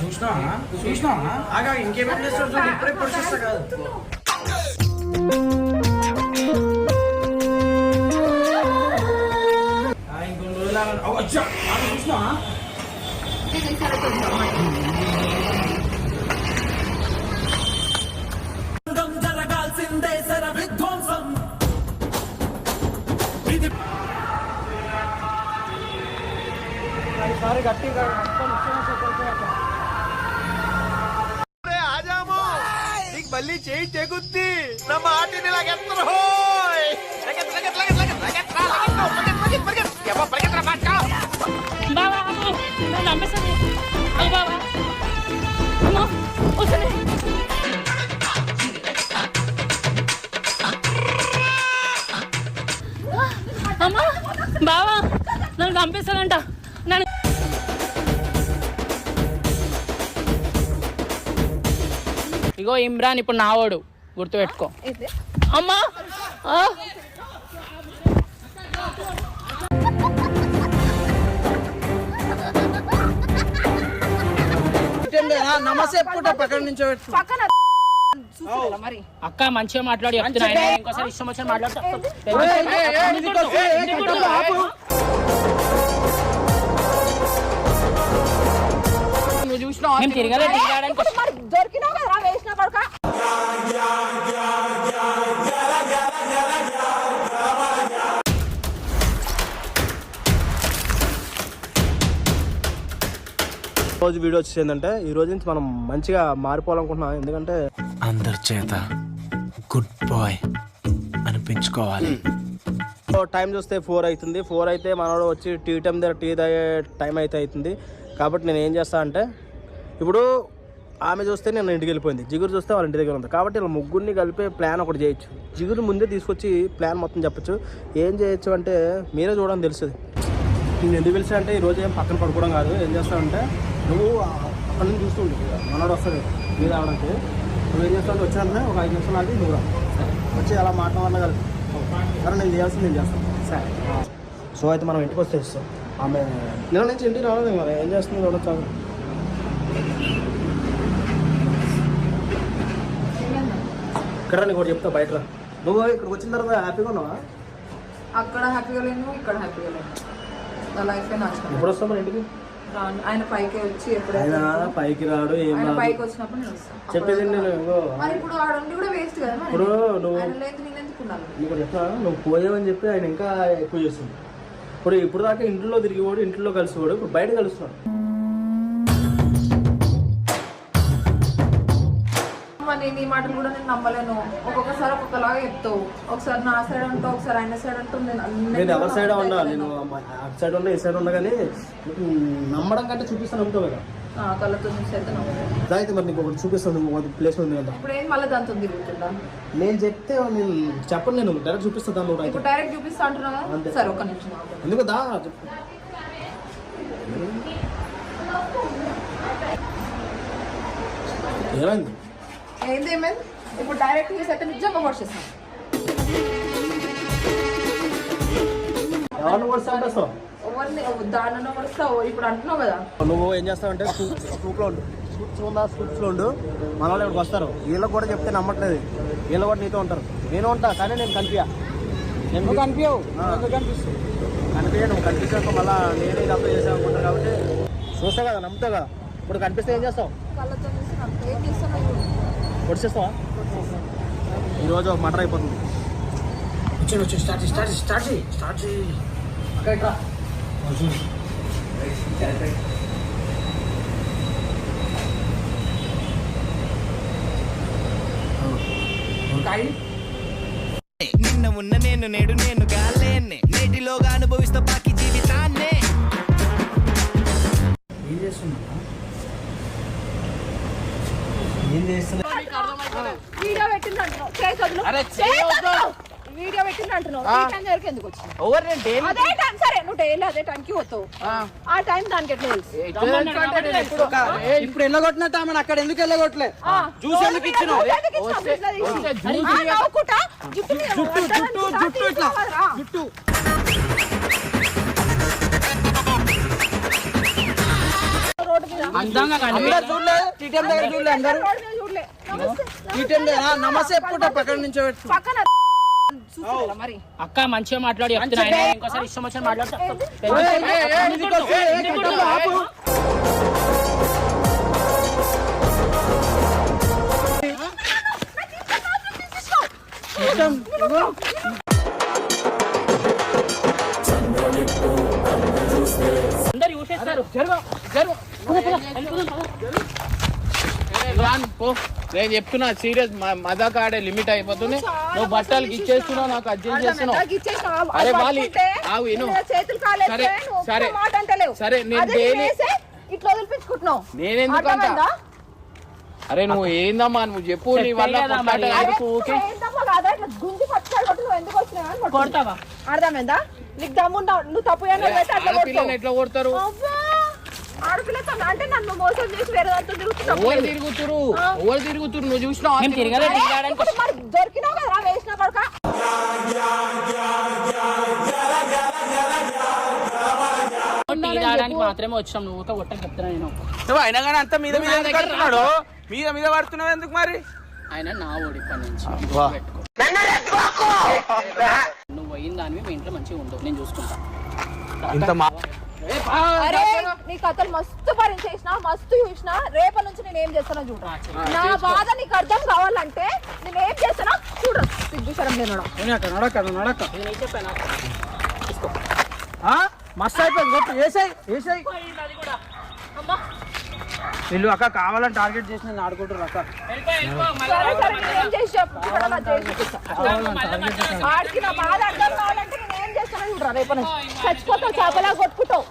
చూసినావా? చూసినావా? ఆగా ఇంకేమేం చేస్తాడు చూడు ఇప్పుడే కాదు. ఇంకొన్ని రోజులు చూసినావా? ఈసారి గట్టిగా మళ్ళీ చేయి తెగుద్ది. నమ్మ ఆటిని లాగెత్తరు హోయ్! లగెత్ లగెత్ లగెత్ లగెత్ లగెత్ రా లగెత్ పరిగెత్ పరిగెత్ ఎవ పరిగెత్ రా బావా అమ్మో నన్ను బావా. అమ్మో వస్తుంది అమ్మా బావా నన్ను చంపేస్తాడంట ఇగో ఇమ్రాన్ ఇప్పుడు నావాడు. గుర్తుపెట్టుకో. అమ్మా! నమస్తే పక్కన నుంచి అక్క మంచిగా మాట్లాడి చెప్తున్నా. ఇంకోసారి ఇష్టం వచ్చిన మాట్లాడుతా. మరి దొరికినావు కదా వేసిన కొడుక. రోజు వీడియో వచ్చేసి ఏంటంటే ఈ రోజు నుంచి మనం మంచిగా మారిపోవాలనుకుంటున్నాం. ఎందుకంటే అందరి చేత గుడ్ బాయ్ అనిపించుకోవాలి టైం చూస్తే ఫోర్ అవుతుంది. ఫోర్ అయితే మనోడు వచ్చి టీ టైం దగ్గర టీ తాగే టైం అయితే అవుతుంది. కాబట్టి నేను ఏం చేస్తా అంటే ఇప్పుడు ఆమె చూస్తే నేను ఇంటికి వెళ్ళిపోయింది. జిగురు చూస్తే వాళ్ళ ఇంటి దగ్గర ఉంది. కాబట్టి ఇలా ముగ్గురిని కలిపే ప్లాన్ ఒకటి చేయొచ్చు. జిగురు ముందే తీసుకొచ్చి ప్లాన్ మొత్తం చెప్పొచ్చు. ఏం చేయొచ్చు అంటే మీరే చూడడం తెలుస్తుంది. నేను ఎందుకు పిలిచా అంటే ఈరోజు ఏం పక్కన పడుకోవడం కాదు. ఏం చేస్తావంటే నువ్వు అక్కడి నుంచి చూస్తుండు మనోడు వస్తాడు. మీద రావడానికి. నువ్వు ఏం చేస్తావు వచ్చానంటే ఒక ఐదు నిమిషాలు ఆగి నువ్వు రా. వచ్చి అలా మాట్లాడాలి కలిపి సరే నేను చేయాల్సింది నేను చేస్తాను. సరే. సో అయితే మనం ఇంటికి వస్తే ఇస్తాం ఆమె నిన్న నుంచి ఇంటికి రాలేదు మరి. ఏం చేస్తుంది? చూడొచ్చు. ఇక్కడ నీకు చెప్తా బయట. నువ్వు ఇక్కడికి వచ్చిన తర్వాత హ్యాపీగా ఉన్నావా? అక్కడ హ్యాపీగా లేను ఇక్కడ హ్యాపీగా లేను. నా లైఫ్ నచ్చిన ఎప్పుడు వస్తావు ఇంటికి? ఆయన పైకి వచ్చి ఎప్పుడైతే ఆయన పైకి రాడు ఏం పైకి వచ్చినప్పుడు నేను వస్తాను చెప్పేది నేను మరి ఇప్పుడు ఆడ ఉండి కూడా వేస్ట్ కదా ఇప్పుడు నువ్వు నేను ఎందుకు ఉండాలి? నీకు చెప్తా నువ్వు పోయావని చెప్పి ఆయన ఇంకా ఎక్కువ చేస్తుంది ఇప్పుడు ఇప్పుడు దాకా ఇంట్లో తిరిగివాడు ఇంట్లో కలిసివాడు ఇప్పుడు బయట కలుస్తున్నాడు. నేను ఈ మాటలు కూడా నేను నమ్మలేను. ఒక్కొక్కసారి ఒక్కొక్కలాగా చెప్తావు. ఒకసారి నా సైడ్ అంటావు ఒకసారి ఆయన సైడ్ అంటావు నేను ఎవరి సైడ్ ఉన్నా నేను అటు సైడ్ ఉన్నా ఈ సైడ్ ఉన్నా కానీ నమ్మడం కంటే చూపిస్తాను నమ్ముతావు కదా. కళ్ళతో చూసి అయితే మరి నీకు ఒకటి చూపిస్తాను ప్లేస్ ఉంది కదా ఇప్పుడు ఏం మళ్ళీ దాంతో తిరుగుతుందా? నేను చెప్తే నేను చెప్పను నేను డైరెక్ట్ చూపిస్తాను ఇప్పుడు డైరెక్ట్ చూపిస్తా అంటున్నా అంతే. కదా సరే ఒక నిమిషం. ఎందుకు దా చెప్పు. ఏమైంది? ఏంది ఏమైంది? ఇప్పుడు డైరెక్ట్ చూసి అయితే నిజంగా ఎవరిని దానిలో ఇప్పుడు అంటున్నావు కదా. నువ్వు ఏం చేస్తావంటే స్కూప్లో ఉండు. స్కూప్స్ ఉందా స్కూప్స్లో ఉండు. మన వాళ్ళు ఇక్కడికి వస్తారు. వీళ్ళకి కూడా చెప్తే నమ్మట్లేదు. వీళ్ళు కూడా నీతో ఉంటారు. నేను ఉంటా కానీ నేను కనిపించా నేను కనిపించవు కనిపిస్తుంది కనిపించ నువ్వు కనిపించాక మళ్ళీ నేనే ఇదంతా చేసాను అనుకుంటాను కాబట్టి. చూస్తా కదా నమ్ముతా కదా. ఇప్పుడు కనిపిస్తే ఏం చేస్తావు? పొడిచేస్తావా? ఈరోజు ఒక మటర్ అయిపోతుంది. వచ్చాడు వచ్చి స్టార్ట్ చేయి, స్టార్ట్ చేయి, స్టార్ట్ చేయి స్టార్ట్ చేయి. నిన్న ఉన్న నేను నేడు నేను గాలేనే నేటిలోగా అనుభవిస్తా బాకీ జీవితాన్నే. ఏం చేస్తున్నా ఏం చేస్తున్నా వీడియో పెట్టింది అంటున్నావు చేయి వదులు. వీడియో పెట్టింది అంటున్నావు. ఈ టైం దగ్గరికి ఎందుకు వచ్చింది ఓవర్ నేను డైలీ అదే టైం సరే నువ్వు డైలీ అదే టైంకి పోతావు. ఆ. టైం దానికి ఎట్లా తెలుసు? ఇప్పుడు వెళ్ళగొట్టినట్టు ఆమె అక్కడ ఎందుకు వెళ్ళగొట్టలే ఆ, జ్యూస్ ఎందుకు ఇచ్చినావు? జుట్టు జుట్టు జుట్టు ఇట్లా. జుట్టు. అందంగా అందరు కనిపి చూడలే టీటీఎం దగ్గర చూడలే అందరు. నమస్తే ఎప్పుడు పక్కన నుంచి పెట్టు. పక్కన చూసుకోవాలా మరి? అక్క మంచిగా మాట్లాడి చెప్తున్నా. ఇంకోసారి ఇష్టం వచ్చిన మాట్లాడతా. అందరు చూసేస్తారు రాన్ పో నేను చెప్తున్నా సీరియస్ మజాక్ ఆడే లిమిట్ అయిపోతుంది. నువ్వు బట్టలకి ఇచ్చేస్తున్నావు నాకు అడ్జస్ట్ చేస్తున్నావు. అరే వాలి, ఆగు, విను. నీ చేతులు కాలు సరే, సరే. సరే, నేను డైలీ- చేసే ఇట్లా వదిలిపించుకుంటున్నావు. నేనెందుకు అంట? అరే నువ్వు ఏందమ్మా నువ్వు చెప్పు నీ వల్ల. కొడతావా? అర్థమైందా? నీకు దమ్ముందా? నువ్వు తప్పు. ఎట్లా కొడతారు? ఆడపిల్లతో అంటే నన్ను మోసం చేసి వేరే దాంతో తిరుగుతున్నావు. ఎవరు తిరుగుతురు? ఎవరు తిరుగుతురు? నువ్వు చూసినావా మేము తిరగలే అరే, తిరగడానికి ఇప్పుడు మరి దొరికినావు కదా వేసిన కొడుక టీ తాగడానికి మాత్రమే వచ్చాం నువ్వు ఊరికే కొట్టని చెప్తున్నా నేను. నువ్వు అయినా కానీ అంత మీద మీద ఎందుకు కడుతున్నాడు మీద మీద పడుతున్నావు ఎందుకు మరి? ఆయన నా ఓడి పని నుంచి వా. పెట్టుకో. నువ్వు పోయిన దానివి మీ ఇంట్లో మంచిగా ఉండవు. నేను చూసుకుంటా. ఇంత మా అరే నీ కథలు మస్తు భరించేసిన మస్తు చూసిన రేపటి నుంచి నేను ఏం చేస్తానో చూడు. నా బాధ నీకు అర్థం కావాలంటే నేను ఏం చేస్తానో చూడు. సిగ్గుశరం నేను నడక? మస్తు అయిపోయింది కొట్టు వేసాయి వీళ్ళు అక్క కావాలని టార్గెట్ చేసి నేను ఆడుకుంటారు అక్క. ఆడికి నా బాధ అర్థం రేపు నేను చచ్చిపోతావు చేపలా కొట్టుకుంటావు.